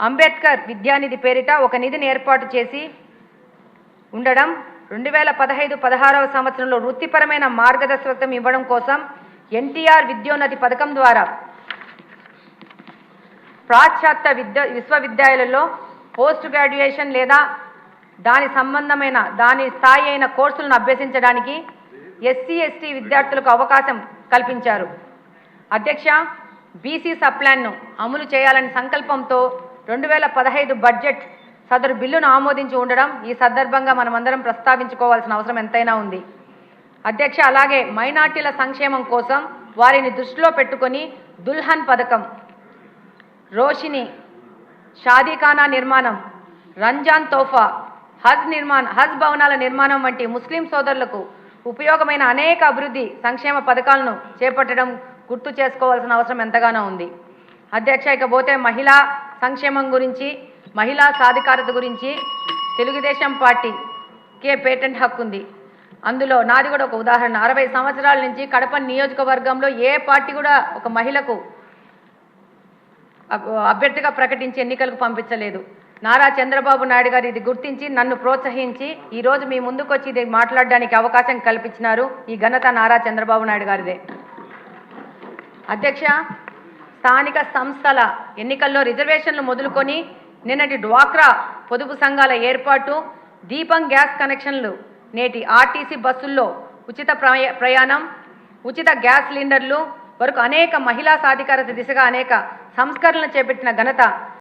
అంబేద్కర్ విద్యానిధి పేరిట ఒక నిధిని ఏర్పాటు చేసి ఉండడం రెండు వేల పదహైదు పదహారవ సంవత్సరంలో వృత్తిపరమైన మార్గదర్శకత్వం ఇవ్వడం కోసం ఎన్టీఆర్ విద్యోన్నతి పథకం ద్వారా పాశ్చాత్య విద్య విశ్వవిద్యాలయాలలో పోస్ట్ గ్రాడ్యుయేషన్ లేదా దాని సంబంధమైన దాని స్థాయి అయిన కోర్సులను అభ్యసించడానికి ఎస్సీ ఎస్టీ విద్యార్థులకు అవకాశం కల్పించారు. అధ్యక్ష బీసీ సప్లాన్ను అమలు చేయాలని సంకల్పంతో రెండు వేల పదహైదు బడ్జెట్ సదరు బిల్లును ఆమోదించి ఉండడం ఈ సందర్భంగా మనమందరం ప్రస్తావించుకోవాల్సిన అవసరం ఎంతైనా ఉంది. అధ్యక్ష అలాగే మైనార్టీల సంక్షేమం కోసం వారిని దృష్టిలో పెట్టుకొని దుల్హన్ పథకం రోషిని షాదీఖానా నిర్మాణం రంజాన్ తోఫా హజ్ నిర్మాణ హజ్ భవనాల నిర్మాణం వంటి ముస్లిం సోదరులకు ఉపయోగమైన అనేక అభివృద్ధి సంక్షేమ పథకాలను చేపట్టడం గుర్తు చేసుకోవాల్సిన అవసరం ఎంతగానో ఉంది. అధ్యక్ష ఇకపోతే మహిళా సంక్షేమం గురించి మహిళా సాధికారత గురించి తెలుగుదేశం పార్టీకే పేటెంట్ హక్కు ఉంది. అందులో నాది కూడా ఒక ఉదాహరణ. అరవై సంవత్సరాల నుంచి కడప నియోజకవర్గంలో ఏ పార్టీ కూడా ఒక మహిళకు అభ్యర్థిగా ప్రకటించి ఎన్నికలకు పంపించలేదు. నారా చంద్రబాబు నాయుడు గారు ఇది గుర్తించి నన్ను ప్రోత్సహించి ఈ రోజు మీ ముందుకు వచ్చి ఇది మాట్లాడడానికి అవకాశం కల్పించినారు ఈ ఘనత నారా చంద్రబాబు నాయుడు గారిదే. అధ్యక్ష స్థానిక సంస్థల ఎన్నికల్లో రిజర్వేషన్లు మొదలుకొని నిన్నటి డ్వాక్రా పొదుపు సంఘాల ఏర్పాటు దీపం గ్యాస్ కనెక్షన్లు నేటి ఆర్టీసీ బస్సుల్లో ఉచిత ప్రయాణం ఉచిత గ్యాస్ సిలిండర్లు వరకు అనేక మహిళా సాధికారత దిశగా అనేక సంస్కరణలు చేపట్టిన ఘనత